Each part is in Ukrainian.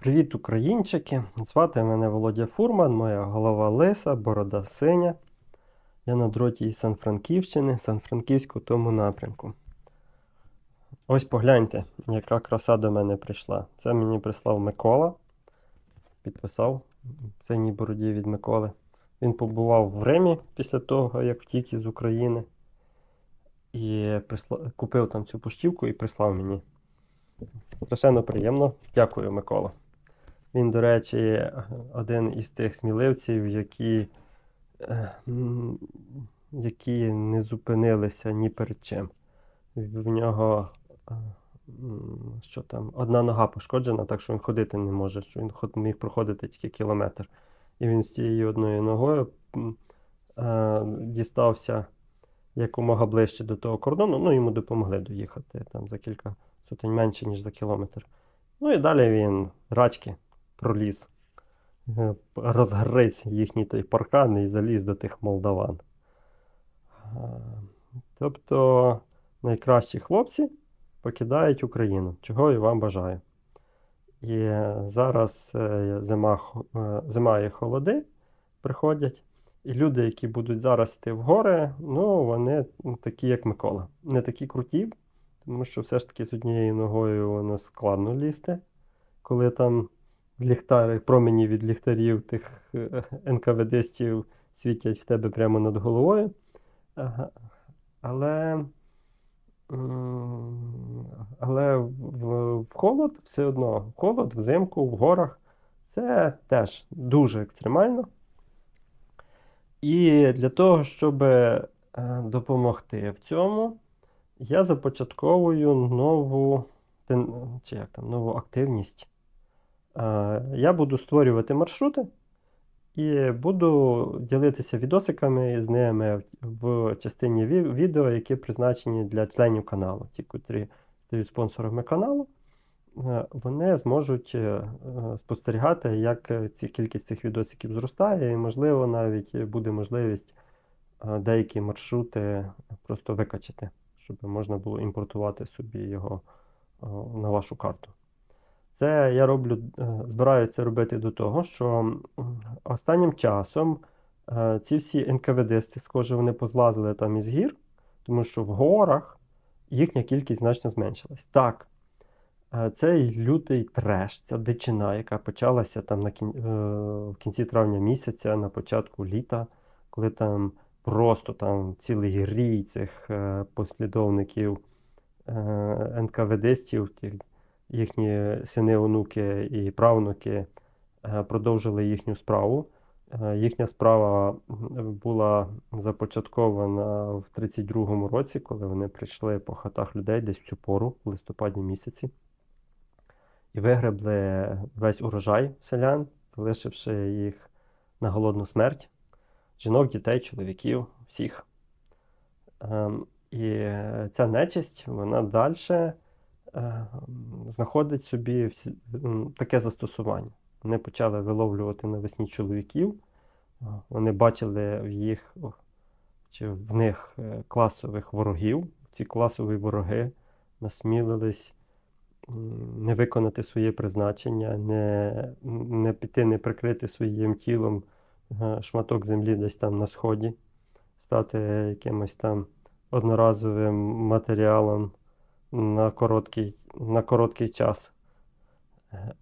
Привіт, українчики! Звати мене Володя Фурман, моя голова лиса, борода синя. Я на дроті із Сан-Франківщини, Сан-Франківську тому напрямку. Ось погляньте, яка краса до мене прийшла. Це мені прислав Микола. Підписав синій бороді від Миколи. Він побував в Римі після того, як втік із України. І присла... купив там цю поштівку і прислав мені. Страшенно приємно. Дякую, Микола. Він, до речі, один із тих сміливців, які, е, які не зупинилися ні перед чим. В нього е, що там, одна нога пошкоджена, так що він ходити не може, що він міг проходити тільки кілометр. І він з тією одною ногою е, дістався якомога ближче до того кордону. Ну, йому допомогли доїхати там за кілька сотень менше, ніж за кілометр. Ну і далі він рачки проліз, е, розгриз їхній той паркан і заліз до тих молдаван. Е, Тобто найкращі хлопці покидають Україну, чого і вам бажаю. І зараз е, зима, зима і холоди приходять, і люди, які будуть зараз йти в гори, ну, вони такі, як Микола. Не такі круті, тому що все ж таки з однією ногою воно складно лізти, коли там ліхтари, промені від ліхтарів тих е, НКВДстів світять в тебе прямо над головою. Але, але в, холод все одно, холод, взимку, в горах це теж дуже екстремально. І для того, щоб е, допомогти в цьому, я започатковую нову, чи як там, нову активність. Е, Я буду створювати маршрути і буду ділитися відосиками з ними в частині відео, які призначені для членів каналу. Ті, котрі стають спонсорами каналу, е, вони зможуть е, спостерігати, як ці кількість цих відосиків зростає, і, можливо, навіть буде можливість деякі маршрути просто викачати, щоб можна було імпортувати собі його на вашу карту. Це я роблю, е, збираюся робити до того, що останнім часом е, ці всі НКВДсти, схоже, вони позлазили там із гір, тому що в горах їхня кількість значно зменшилась. Так, е, цей лютий треш, ця дичина, яка почалася там на кін... в кінці травня місяця, на початку літа, коли там просто там цілий рій цих послідовників НКВДстів, тих їхні сини, онуки і правнуки е, продовжили їхню справу. Е, Їхня справа була започаткована в 32-му році, коли вони прийшли по хатах людей десь в цю пору, в листопаді місяці, і вигребли весь урожай селян, залишивши їх на голодну смерть. Жінок, дітей, чоловіків, всіх. Ем, І е, ця нечисть, вона далі знаходить собі таке застосування. Вони почали виловлювати навесні чоловіків, вони бачили в їх чи в них е, класових ворогів. Ці класові вороги насмілились не виконати своє призначення, не, не піти, не прикрити своїм тілом е, шматок землі десь там на сході, стати якимось там одноразовим матеріалом на короткий, на короткий час. Е,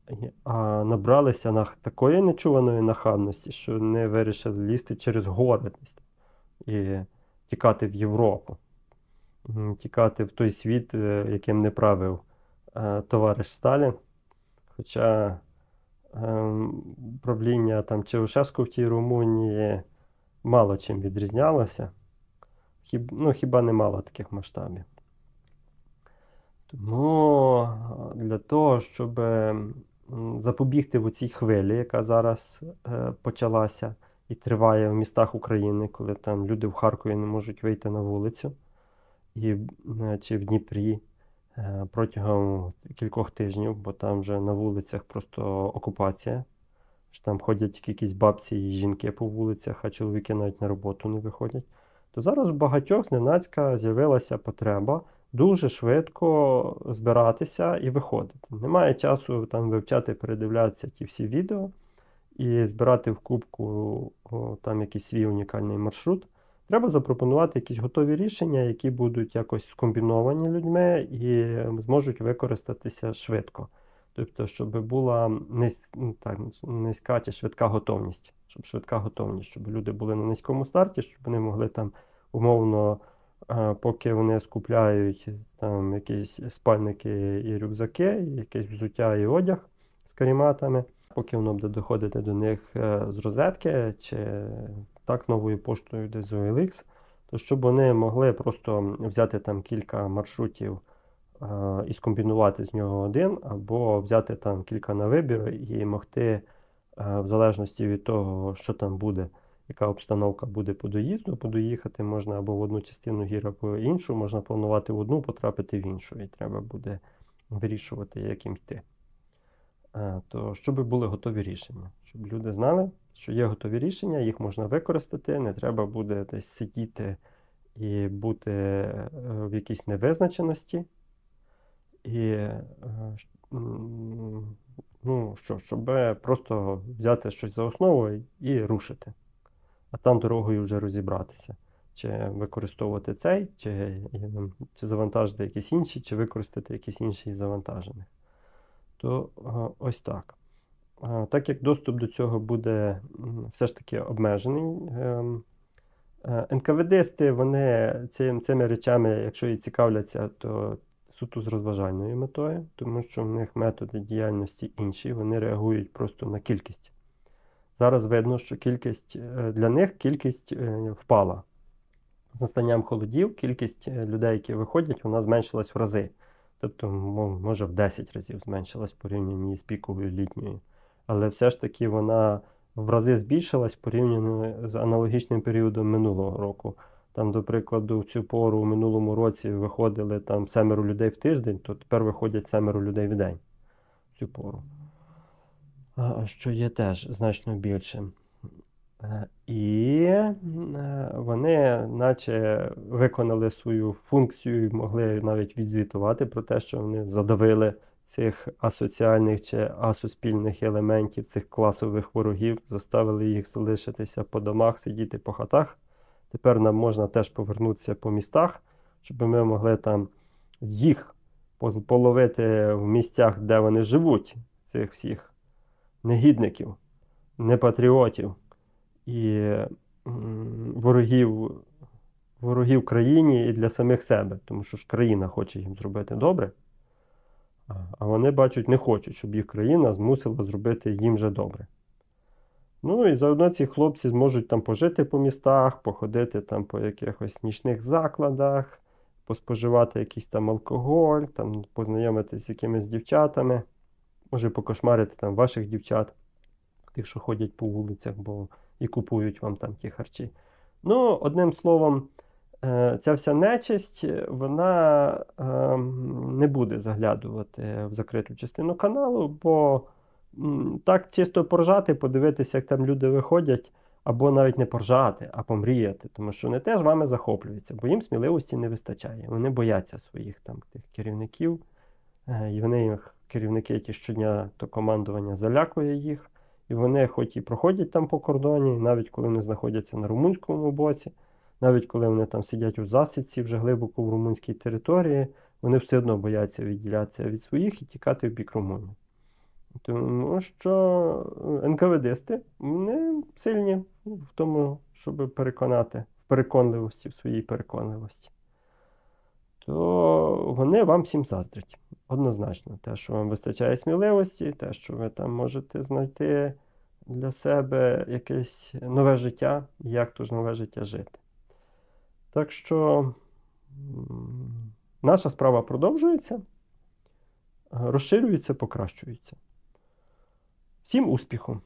А набралися на такої нечуваної нахабності, що не вирішили лізти через там і тікати в Європу, тікати в той світ, е, яким не правив е, товариш Сталін. Хоча ем, правління там Чаушеску в тій Румунії мало чим відрізнялося. Хіб, ну, хіба не мало таких масштабів. Тому е, для того, щоб запобігти в цій хвилі, яка зараз е, почалася і триває в містах України, коли там люди в Харкові не можуть вийти на вулицю, і, чи в Дніпрі е, протягом кількох тижнів, бо там вже на вулицях просто окупація. Там ходять тільки якісь бабці і жінки по вулицях, а чоловіки навіть на роботу не виходять. То зараз у багатьох зненацька з'явилася потреба дуже швидко збиратися і виходити. Немає часу там вивчати, передивлятися ті всі відео і збирати в кубку о, там якийсь свій унікальний маршрут. Треба запропонувати якісь готові рішення, які будуть якось скомбіновані людьми і зможуть використатися швидко. Тобто, щоб була низ, ну, так, низька чи швидка готовність. Щоб швидка готовність, щоб люди були на низькому старті, щоб вони могли там умовно, поки вони скупляють там якісь спальники і рюкзаки, якесь взуття і одяг з каріматами, поки воно буде доходити до них е, з розетки чи так новою поштою десь з OLX, то щоб вони могли просто взяти там кілька маршрутів е, і скомбінувати з нього один, або взяти там кілька на вибір і могти, е, в залежності від того, що там буде, яка обстановка буде по доїзду, подоїхати можна або в одну частину гір, або в іншу, можна планувати в одну, потрапити в іншу, і треба буде вирішувати, як їм йти. Е, То щоб були готові рішення, щоб люди знали, що є готові рішення, їх можна використати, не треба буде десь сидіти і бути е, в якійсь невизначеності. І е, ну, що, щоб просто взяти щось за основу і рушити, а там дорогою вже розібратися. Чи використовувати цей, чи, ем, чи завантажити якийсь інший, чи використати якийсь інший з завантажених. То е, ось так. Е, Так як доступ до цього буде все ж таки обмежений, ем, е, НКВДсти вони цим, цими речами, якщо і цікавляться, то суто з розважальною метою, тому що в них методи діяльності інші, вони реагують просто на кількість. Зараз видно, що кількість е, для них кількість е, впала. З настанням холодів кількість е, людей, які виходять, вона зменшилась в рази. Тобто, може, в 10 разів зменшилась в порівнянні з піковою літньою. Але все ж таки вона в рази збільшилась порівняно з аналогічним періодом минулого року. Там, до прикладу, в цю пору у минулому році виходили там семеро людей в тиждень, то тепер виходять семеро людей в день в цю пору. Що є теж значно більше. Е, І е, вони, наче, виконали свою функцію і могли навіть відзвітувати про те, що вони задавили цих асоціальних чи асуспільних елементів, цих класових ворогів, заставили їх залишитися по домах, сидіти по хатах. Тепер нам можна теж повернутися по містах, щоб ми могли там їх пол- половити в місцях, де вони живуть, цих всіх негідників, непатріотів і ворогів, ворогів країні і для самих себе, тому що ж країна хоче їм зробити добре, а- вони бачать, не хочуть, щоб їх країна змусила зробити їм же добре. Ну і заодно ці хлопці зможуть там пожити по містах, походити там по якихось нічних закладах, поспоживати якийсь там алкоголь, там познайомитися з якимись дівчатами, може покошмарити там ваших дівчат, тих, що ходять по вулицях, бо і купують вам там ті харчі. Ну, одним словом, е, ця вся нечисть, е, вона ем, не буде заглядувати в закриту частину каналу, бо так чисто поржати, подивитися, як там люди виходять, або навіть не поржати, а помріяти, тому що вони теж вами захоплюються, бо їм сміливості не вистачає. Вони бояться своїх там тих керівників, е, і вони їх керівники ті щодня то командування залякує їх. І вони, хоч і проходять там по кордоні, навіть коли вони знаходяться на румунському боці, навіть коли вони там сидять у засідці вже глибоко в румунській території, вони все одно бояться відділятися від своїх і тікати в бік Румунії. Тому що НКВДсти вони сильні в тому, щоб переконати в переконливості, в своїй переконливості. То вони вам всім заздрять. Однозначно, те, що вам вистачає сміливості, те, що ви там можете знайти для себе якесь нове життя, як то ж нове життя жити. Так що наша справа продовжується, розширюється, покращується. Всім успіху!